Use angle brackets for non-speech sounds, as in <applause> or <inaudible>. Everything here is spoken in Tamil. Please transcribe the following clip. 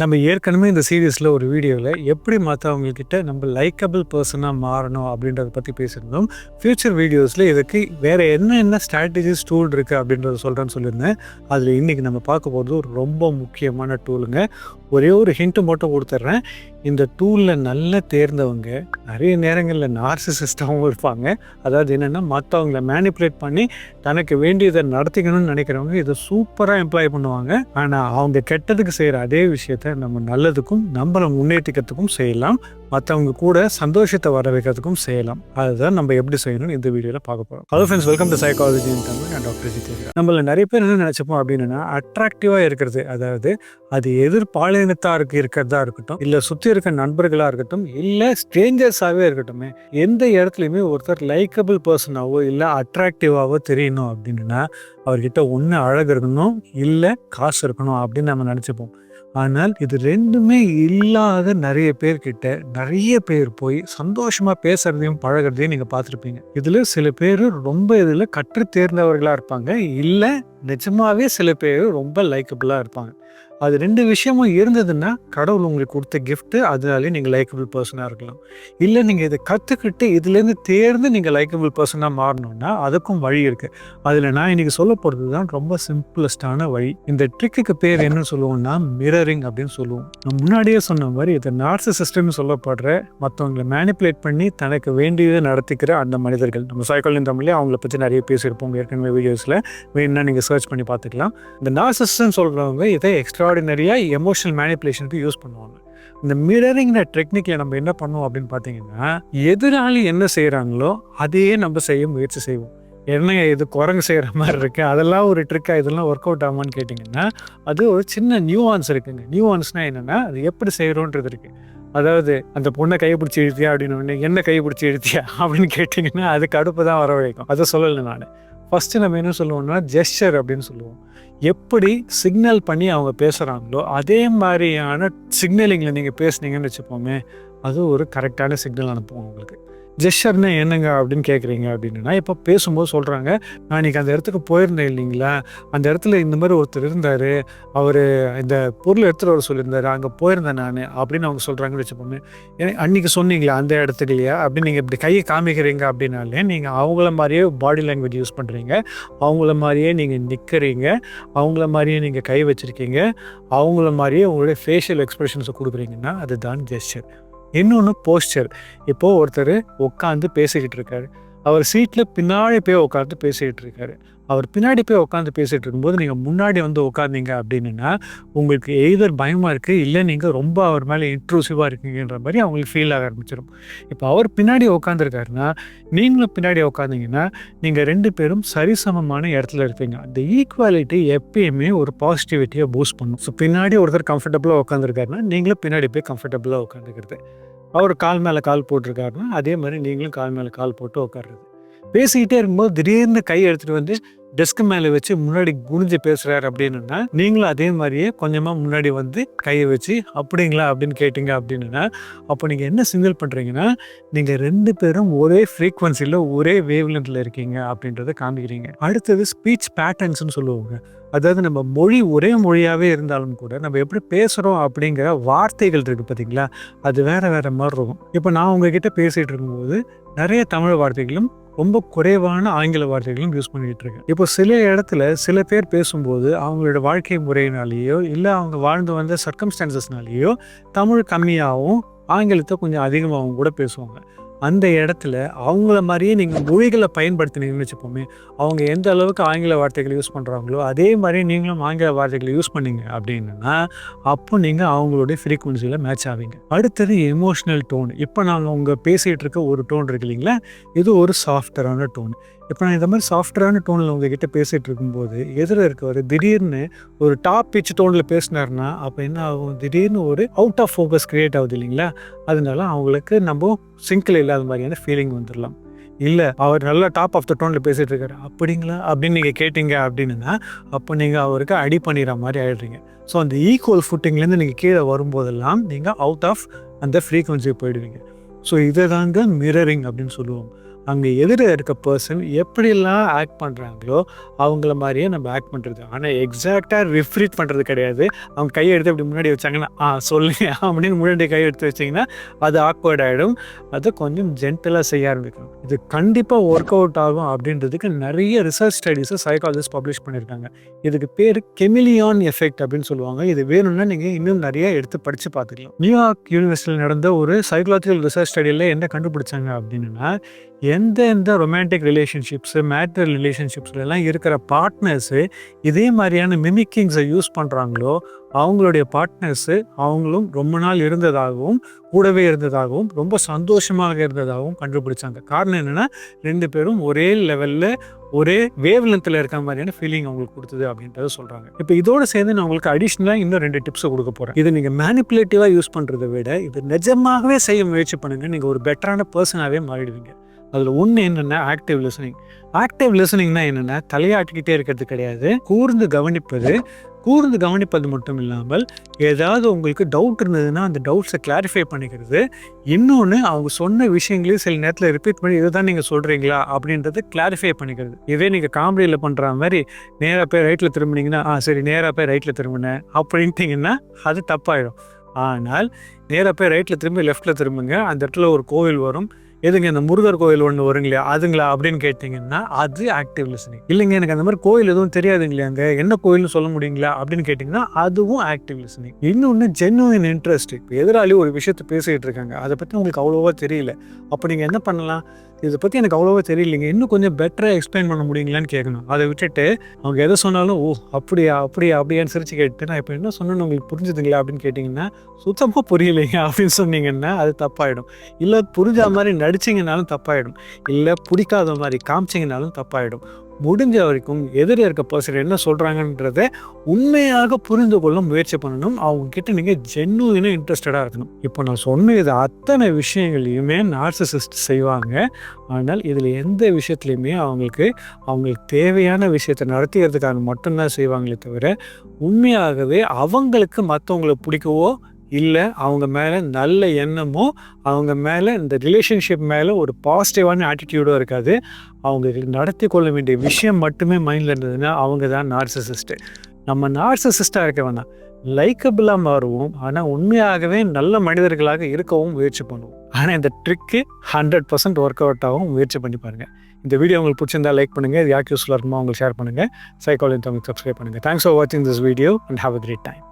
நம்ம ஏற்கனவே இந்த சீரீஸில் ஒரு வீடியோவில் எப்படி மற்றவங்கக்கிட்ட நம்ம லைக்கபிள் பர்சனாக மாறணும் அப்படின்றத பற்றி பேசியிருந்தோம். ஃப்யூச்சர் வீடியோஸில் இதுக்கு வேறு என்னென்ன ஸ்ட்ராட்டஜிஸ் டூல் இருக்குது அப்படின்றத சொல்கிறேன்னு சொல்லியிருந்தேன். அதில் இன்றைக்கி நம்ம பார்க்க போகிறது ஒரு ரொம்ப முக்கியமான டூலுங்க ஒரே ஒரு ஹிண்ட்டு மட்டும் கொடுத்துட்றேன் இந்த டூலில் நல்ல தேர்ந்தவங்க நிறைய நேரங்களில் நார்சிசிஸ்டாகவும் இருப்பாங்க. அதாவது என்னென்னா மற்றவங்கள மேனிப்புலேட் பண்ணி தனக்கு வேண்டியதை நடத்திக்கணும்னு நினைக்கிறவங்க இதை சூப்பராக எம்ப்ளாய் பண்ணுவாங்க. ஆனால் அவங்க கெட்டதுக்கு செய்கிற அதே விஷயத்த நம்ம நல்லதுக்கும் நம்மளை முன்னேற்றிக்கிறதுக்கும் செய்யலாம். மற்றவங்க கூட சந்தோஷத்தை வர வைக்கிறதுக்கும் செய்யலாம். அதுதான் நம்ம எப்படி செய்யணும்னு இந்த வீடியோவில் பார்க்க போகிறோம் hello friends welcome to psychology Tamil நான் டாக்டர் ஜிதேந்திரன் நம்மள நிறைய பேர் என்ன நினச்சப்போம் அப்படின்னா அட்ராக்டிவாக இருக்கிறது. அதாவது அது எதிர் பாலினத்தாருக்கு இருக்கிறதா இருக்கட்டும் இல்லை சுற்றி இருக்க நண்பர்களாக இருக்கட்டும் இல்லை ஸ்ட்ரேஞ்சர்ஸாகவே இருக்கட்டும் எந்த இடத்துலையுமே ஒருத்தர் லைக்கபிள் பர்சனாவோ இல்லை அட்ராக்டிவாகவோ தெரியணும் அப்படின்னா அவர்கிட்ட ஒன்று அழகு இருக்கணும் இல்லை காசு இருக்கணும் அப்படின்னு நம்ம நினச்சிப்போம். ஆனால் இது ரெண்டுமே இல்லாத நிறைய பேர்கிட்ட நிறைய பேர் போய் சந்தோஷமா பேசுறதையும் பழகிறதையும் நீங்க பார்த்துருப்பீங்க. இதுல சில பேர் ரொம்ப இதுல கற்று தேர்ந்தவர்களா இருப்பாங்க. இல்லை நிஜமாகவே சில பேர் ரொம்ப லைக்கபிளாக இருப்பாங்க. அது ரெண்டு விஷயமும் இருந்ததுன்னா கடவுள் உங்களுக்கு கொடுத்த கிஃப்ட்டு அதனாலே நீங்கள் லைக்கபிள் பர்சனாக இருக்கலாம். இல்லை நீங்கள் இதை கற்றுக்கிட்டு இதுலேருந்து தேர்ந்து நீங்கள் லைக்கபிள் பர்சனாக மாறணும்னா அதுக்கும் வழி இருக்குது அதில் நான் இன்றைக்கி சொல்ல போகிறது தான் ரொம்ப சிம்பிளஸ்டான வழி. இந்த ட்ரிக்குக்கு பேர் என்ன சொல்லுவோம்னா மிரரிங் அப்படின்னு சொல்லுவோம். நான் முன்னாடியே சொன்ன மாதிரி இது நார்சிசிஸ்டம்னு சொல்லப்படுற மற்றவங்களை மேனிப்புலேட் பண்ணி தனக்கு வேண்டியதை நடத்திக்கிற அந்த மனிதர்கள். நம்ம சைக்காலஜி தமிழ்லேயே அவங்கள பற்றி நிறைய பேசியிருப்போம் ஏற்கனவே வீடியோஸில் வேணும்னா நீங்கள் சர்ச் பண்ணி பார்த்துக்கலாம். இந்த நார்சிஸ்டம் சொல்கிறவங்க இதை எக்ஸ்ட்ராடினரியாக எமோஷனல் மேனிப்புலேஷனுக்கு யூஸ் பண்ணுவாங்க. இந்த மிரரிங்கிற டெக்னிக்கில் நம்ம என்ன பண்ணுவோம் அப்படின்னு பார்த்தீங்கன்னா எதிராளி என்ன செய்கிறாங்களோ அதையே நம்ம செய்ய முயற்சி செய்வோம். என்ன இது குரங்கு செய்கிற மாதிரி இருக்குது அதெல்லாம் ஒரு ட்ரிக்கா இதெல்லாம் ஒர்க் அவுட் ஆகுமான்னு கேட்டிங்கன்னா அது ஒரு சின்ன நியூவான்ஸ் இருக்குங்க. நியூவான்ஸ்னால் என்னென்னா அது எப்படி செய்கிறோன்றது இருக்குது அதாவது அந்த பொண்ணை கைப்பிடிச்சி இழுத்தியா அப்படின்னு உடனே என்ன கைப்பிடிச்சி இழுத்தியா? அப்படின்னு கேட்டிங்கன்னா அதுக்கு கடுப்பு தான் வர வைக்கும் அதை சொல்லலை நான். ஃபஸ்ட்டு நம்ம என்ன சொல்லுவோம்னா ஜெஸ்டர் அப்படின்னு சொல்லுவோம். எப்படி சிக்னல் பண்ணி அவங்க பேசுகிறாங்களோ அதே மாதிரியான சிக்னலிங்கில் நீங்கள் பேசுனீங்கன்னு வச்சுப்போமே அது ஒரு கரெக்டான சிக்னல் அனுப்புவோம் உங்களுக்கு. ஜெஸ்டர்னா என்னங்க அப்படின்னு கேட்குறீங்க அப்படின்னா இப்போ பேசும்போது சொல்கிறாங்க நான் இன்னைக்கு அந்த இடத்துக்கு போயிருந்தேன் இல்லைங்களா? அந்த இடத்துல இந்த மாதிரி ஒருத்தர் இருந்தார். அவர் இந்த பொருள் எடுத்துகிட்டு வர சொல்லியிருந்தார். அங்கே போயிருந்தேன் நான் அப்படின்னு அவங்க சொல்கிறாங்கன்னு வச்சுப்போமே ஏன்னா அன்றைக்கி சொன்னீங்களா அந்த இடத்துலையே அப்படின்னு நீங்கள் இப்படி கையை காமிக்கிறீங்க அப்படின்னாலே நீங்கள் அவங்கள மாதிரியே பாடி லாங்குவேஜ் யூஸ் பண்ணுறீங்க அவங்கள மாதிரியே நீங்கள் நிற்கிறீங்க அவங்கள மாதிரியே நீங்கள் கை வச்சுருக்கீங்க. அவங்கள மாதிரியே உங்களுடைய ஃபேஷியல் எக்ஸ்பிரஷன்ஸை கொடுக்குறீங்கன்னா அதுதான் ஜெஸ்டர் இன்னொன்று போஸ்டர் இப்போது ஒருத்தர் உட்காந்து பேசிக்கிட்டு இருக்காரு. அவர் சீட்டில் பின்னாடி போய் உட்காந்து பேசிகிட்டு இருக்காரு. அவர் பின்னாடி போய் உட்காந்து பேசிகிட்டு இருக்கும்போது நீங்கள் முன்னாடி வந்து உட்காந்தீங்க அப்படின்னா உங்களுக்கு எய்தர் பயமாக இருக்குது இல்லை நீங்கள் ரொம்ப அவர் மேலே இன்ட்ரூசிவாக இருக்கீங்கன்ற மாதிரி அவங்களுக்கு ஃபீல் ஆக ஆரம்பிச்சிடும் இப்போ அவர் பின்னாடி உட்காந்துருக்காருன்னா நீங்களும் பின்னாடி உட்காந்தீங்கன்னா நீங்கள் ரெண்டு பேரும் சரிசமமான இடத்துல இருப்பீங்க. அந்த ஈக்குவாலிட்டி எப்பயுமே ஒரு பாசிட்டிவிட்டியை பூஸ்ட் பண்ணும். ஸோ பின்னாடி ஒருத்தர் கம்ஃபர்டபுளாக உட்காந்துருக்காருன்னா நீங்களும் பின்னாடி போய் கம்ஃபர்டபுளாக உட்காந்துக்கிறது அவர் கால் மேலே கால் போட்டிருக்காருன்னா அதே மாதிரி நீங்களும் கால் மேலே கால் போட்டு உட்காடுறது பேசிக்கிட்டே இருக்கும்போது திடீர்னு கை எடுத்துகிட்டு வந்து டெஸ்க் மேலே வச்சு முன்னாடி குனிஞ்சு பேசுகிறாரு அப்படின்னா நீங்களும் அதே மாதிரியே கொஞ்சமாக முன்னாடி வந்து கையை வச்சு அப்படிங்களா? அப்படின்னு கேட்டிங்க அப்படின்னா அப்போ நீங்கள் என்ன சிங்கிள் பண்ணுறீங்கன்னா நீங்கள் ரெண்டு பேரும் ஒரே ஃப்ரீக்வன்சியில் ஒரே வேவ்லெண்ட்டில் இருக்கீங்க அப்படின்றத காமிக்கிறீங்க. அடுத்தது ஸ்பீச் பேட்டர்ன்ஸ்னு சொல்லுவாங்க. அதாவது நம்ம மொழி ஒரே மொழியாகவே இருந்தாலும் கூட நம்ம எப்படி பேசுகிறோம் அப்படிங்கிற வார்த்தைகள் இருக்குது பார்த்தீங்களா அது வேறு வேறு மாதிரி இருக்கும். இப்போ நான் உங்ககிட்ட பேசிகிட்டு இருக்கும்போது நிறைய தமிழ் வார்த்தைகளும் ரொம்ப குறைவான ஆங்கில வார்த்தைகளும் யூஸ் பண்ணிகிட்டு இருக்கேன். இப்போ சில இடத்துல சில பேர் பேசும்போது அவங்களோட வாழ்க்கை முறையினாலேயோ இல்லை அவங்க வாழ்ந்து வந்த சர்க்கம்ஸ்டான்சஸ்னாலேயோ தமிழ் கம்மியாகவும் ஆங்கிலத்தை கொஞ்சம் அதிகமாகவும் கூட பேசுவாங்க. அந்த இடத்துல அவங்கள மாதிரியே நீங்கள் மொழிகளை பயன்படுத்தினீங்கன்னு வச்சுப்போமே அவங்க எந்த அளவுக்கு ஆங்கில வார்த்தைகளை யூஸ் பண்ணுறாங்களோ அதே மாதிரி நீங்களும் ஆங்கில வார்த்தைகளை யூஸ் பண்ணீங்க அப்படின்னா அப்போ நீங்கள் அவங்களுடைய ஃப்ரீக்குவன்சியில் மேட்ச் ஆவீங்க. அடுத்தது எமோஷ்னல் டோன் இப்போ நாங்கள் உங்கள் பேசிகிட்டு இருக்க ஒரு டோன் இருக்கு இல்லைங்களா இது ஒரு சாஃப்டரான டோன் இப்போ நான் இந்த மாதிரி சாஃப்டரான டோனில் உங்ககிட்ட பேசிகிட்டு இருக்கும்போது எதிரில் இருக்கவர் திடீர்னு ஒரு டாப் பிச் டோனில் பேசினார்னா அப்போ என்ன ஆகும்? திடீர்னு ஒரு அவுட் ஆஃப் ஃபோக்கஸ் க்ரியேட் ஆகுது இல்லைங்களா அதனால அவங்களுக்கு நம்ம சிங்கிள் இல்லாத மாதிரியான ஃபீலிங் வந்துடலாம் இல்லை அவர் நல்லா டாப் ஆஃப் த டோனில் பேசிகிட்டு இருக்காரு. அப்படிங்களா? அப்படின்னு நீங்கள் கேட்டிங்க அப்படின்னா அப்போ நீங்கள் அவருக்கு அடி பண்ணிடுற மாதிரி ஆயிடுறீங்க. ஸோ அந்த ஈக்குவல் ஃபுட்டிங்லேருந்து நீங்கள் கீழே வரும்போதெல்லாம் நீங்கள் அவுட் ஆஃப் அந்த ஃப்ரீக்குவன்சி போயிடுவீங்க. ஸோ இதை தாங்க மிரரிங் அப்படின்னு சொல்லுவோம். அங்கே எதிர இருக்க பர்சன் எப்படிலாம் ஆக்ட் பண்ணுறாங்களோ அவங்கள மாதிரியே நம்ம ஆக்ட் பண்ணுறது ஆனால் எக்ஸாக்டாக ரிஃப்ரீட் பண்ணுறது கிடையாது. அவங்க கையை எடுத்து அப்படி முன்னாடி வச்சாங்கன்னா ஆ சொல்லுங்க அப்படின்னு முன்னாடி கையை எடுத்து வச்சிங்கன்னா அது ஆக்வர்ட் ஆகிடும் அதை கொஞ்சம் ஜென்டலாக செய்ய ஆரம்பிக்கணும். இது கண்டிப்பாக ஒர்க் அவுட் ஆகும் அப்படின்றதுக்கு நிறைய ரிசர்ச் ஸ்டடீஸை சைக்காலஜிஸ்ட் பப்ளிஷ் பண்ணியிருக்காங்க. இதுக்கு பேர் கெமிலியான் எஃபெக்ட் அப்படின்னு சொல்லுவாங்க. இது வேணும்னா நீங்கள் இன்னும் நிறைய எடுத்து படித்து பார்த்துக்கலாம். நியூயார்க் யூனிவர்சிட்டியில் நடந்த ஒரு சைக்காலஜிக்கல் ரிசர்ச் ஸ்டடியில் என்ன கண்டுபிடிச்சாங்க அப்படின்னா எந்தெந்த ரொமான்டிக் ரிலேஷன்ஷிப்ஸு மேட்ரல் ரிலேஷன்ஷிப்ஸ்லாம் இருக்கிற பார்ட்னர்ஸு இதே மாதிரியான மிமிக்கிங்ஸை யூஸ் பண்ணுறாங்களோ அவங்களுடைய பார்ட்னர்ஸு அவங்களும் ரொம்ப நாள் இருந்ததாகவும் கூடவே இருந்ததாகவும் ரொம்ப சந்தோஷமாக இருந்ததாகவும் கண்டுபிடிச்சாங்க. காரணம் என்னென்னா ரெண்டு பேரும் ஒரே லெவலில் ஒரே வேவ் லென்த்தில் இருக்கிற மாதிரியான ஃபீலிங் அவங்களுக்கு கொடுத்தது அப்படின்றத சொல்கிறாங்க இப்போ இதோட சேர்ந்து நான் உங்களுக்கு அடிஷ்னலாக இன்னும் ரெண்டு டிப்ஸை கொடுக்க போகிறேன் இதை நீங்கள் மேனிப்புலேட்டிவாக யூஸ் பண்ணுறதை விட இது நிஜமாகவே செய்ய முயற்சி பண்ணுங்கள் நீங்கள் ஒரு பெட்டரான பர்சனாகவே மாறிடுவீங்க. அதில் ஒன்று என்னென்னா ஆக்டிவ் லிசனிங் ஆக்டிவ் லிசனிங்னா என்னென்னா தலையாட்டிக்கிட்டே இருக்கிறது கிடையாது. கூர்ந்து கவனிப்பது கூர்ந்து கவனிப்பது மட்டும் இல்லாமல் ஏதாவது உங்களுக்கு டவுட் இருந்ததுன்னா அந்த டவுட்ஸை கிளாரிஃபை பண்ணிக்கிறது. இன்னொன்று அவங்க சொன்ன விஷயங்களையும் சில நேரத்தில் ரிப்பீட் பண்ணி இதை தான் நீங்கள் சொல்கிறீங்களா அப்படின்றத கிளாரிஃபை பண்ணிக்கிறது. இதே நீங்கள் காமெடியில் பண்ணுற மாதிரி நேராக போய் ரைட்டில் திரும்பினீங்கன்னா ஆ சரி நேராக போய் ரைட்டில் திரும்பினேன் அப்படின்ட்டிங்கன்னா அது தப்பாயிடும். ஆனால் நேராக போய் ரைட்டில் திரும்பி லெஃப்ட்டில் திரும்புங்க. அந்த இடத்துல ஒரு கோவில் வரும். எதுங்க இந்த முருகர் கோயில் ஒன்று வருங்களா அதுங்களா அப்படின்னு கேட்டிங்கன்னா அது ஆக்டிவ் லிசனிங் இல்லைங்க எனக்கு அந்த மாதிரி கோயில் எதுவும் தெரியாதுங்களாங்க என்ன கோயில்னு சொல்ல முடியுங்களா அப்படின்னு கேட்டிங்கன்னா அதுவும் ஆக்டிவ் லிசனிங் இன்னொன்று ஜென்யூன் இன்ட்ரெஸ்ட் இப்போ எதிராளி ஒரு விஷயத்தை பேசிகிட்டு இருக்காங்க. அதை பற்றி உங்களுக்கு அவ்வளோவா தெரியல. அப்போ நீங்கள் என்ன பண்ணலாம்? இதை பற்றி எனக்கு அவ்வளோவா தெரியலைங்க. இன்னும் கொஞ்சம் பெட்டராக எக்ஸ்பிளைன் பண்ண முடியுங்களான்னு கேட்கணும் அதை விட்டுட்டு அவங்க எதை சொன்னாலும் ஓ அப்படியா அப்படியா அப்படியான்னு சிரிச்சு கேட்டு நான் இப்போ என்ன சொன்னேன்னு உங்களுக்கு புரிஞ்சுதுங்களா? அப்படின்னு கேட்டிங்கன்னா சுத்தமாக புரியலைங்க <laughs> அப்படின்னு சொன்னீங்கன்னா அது தப்பாயிடும். இல்லை புரிஞ்ச மாதிரி நடிச்சிங்கனாலும் தப்பாயிடும். இல்லை பிடிக்காத மாதிரி காமிச்சிங்கனாலும் தப்பாயிடும். முடிஞ்ச வரைக்கும் எதிர இருக்க பர்சன் என்ன சொல்கிறாங்கன்றத உண்மையாக புரிந்து கொள்ள முயற்சி பண்ணணும். அவங்க கிட்ட நீங்கள் ஜென்னுவினாக இன்ட்ரெஸ்டடாக இருக்கணும். இப்போ நான் சொன்ன இது அத்தனை விஷயங்களையுமே நார்சசிஸ்ட் செய்வாங்க. ஆனால் இதில் எந்த விஷயத்துலையுமே அவங்களுக்கு அவங்களுக்கு தேவையான விஷயத்தை நடத்திக்கிறதுக்காக மட்டும்தான் செய்வாங்களே தவிர உண்மையாகவே அவங்களுக்கு மற்றவங்களை பிடிக்கவோ இல்லை அவங்க மேலே நல்ல எண்ணமோ அவங்க மேலே இந்த ரிலேஷன்ஷிப் மேலே ஒரு பாசிட்டிவான ஆட்டிடியூடோ இருக்காது. அவங்க நடத்தி கொள்ள வேண்டிய விஷயம் மட்டுமே மைண்டில் இருந்ததுன்னா அவங்க தான் நார்சசிஸ்ட்டு நம்ம நார்சசிஸ்டாக இருக்க வேணாம் லைக்கபிளாக மாறுவோம். ஆனால் உண்மையாகவே நல்ல மனிதர்களாக இருக்கவும் முயற்சி பண்ணுவோம். ஆனால் இந்த trick hundred percent work out ஆகும் முயற்சி பண்ணி பாருங்கள் இந்த வீடியோ உங்களுக்கு பிடிச்சிருந்தா லைக் பண்ணுங்கள் இது யாருக்கு யூஸ்ஃபுல்லாக இருக்குமோ உங்களுக்கு ஷேர் பண்ணுங்கள் சைக்காலஜி தமிழ் சப்ஸ்கிரைப் பண்ணுங்கள் தேங்க்ஸ் ஃபார் வாட்சிங் this video and have a great time